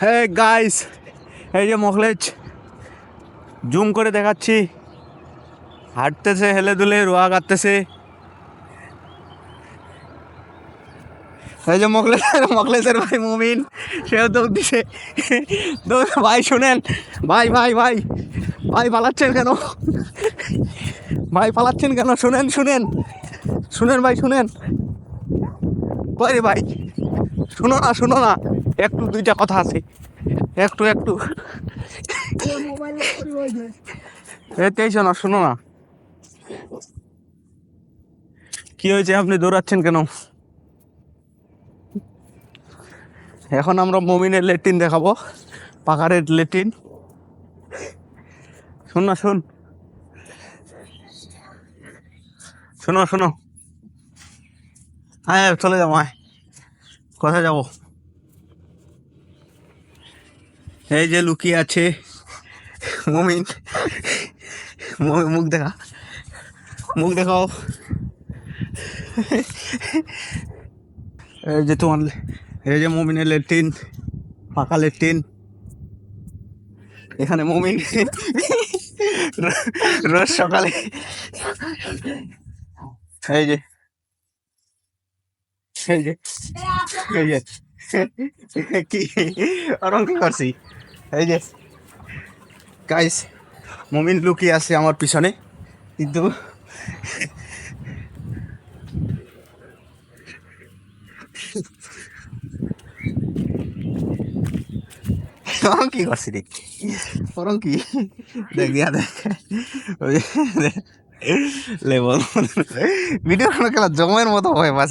Hey guys এই যে মখলেজ zoom করে দেখাচ্ছি। হাঁটতেছে, হেলে দুলে, রোয়া কাটতেছে এই যে মখলেজ মখলেজের ভাই মুমিন, সেও দৌড় দিছে। দৌড় ভাই, শুনেন। ভাই ভাই ভাই ভাই পালাচ্ছেন কেন? ভাই পালাচ্ছেন কেন? শুনেন শুনেন। শুনেন, ভাই, শুনেন। রে, ভাই? শুনো না শুনো না। একটু দুইটা কথা আছে। একটু একটু। এতেই শোনো শুনো না। কি হয়েছে? আপনি দৌড়াচ্ছেন কেন? এখন আমরা মমিনের লেট্রিন দেখাবো, পাকারের লেট্রিন। শোন না, শোন। শোনো শোনো। হ্যাঁ চলে যাব, আয়। কোথায় যাব? এই যে লুকিয়ে আছে। মমিন। মমি মুখ দেখা। মুখ দেখাও। এই যে তোমার, এই যে মমিনের লেট্রিন, পাকা লেট্রিন। এখানে মমিন। রোজ সকালে। এই যে। এই যে। এই যে। কি? ওরম কি করছি? এই যে গাইস মমিন লুকিয়ে আছে আমার পিছনে। কিন্তু কি করছি দেখ ওরম কি? দেখ দিয়া দেখ। লেবল ভিডিও খেলা জমের মতো হয় পাশে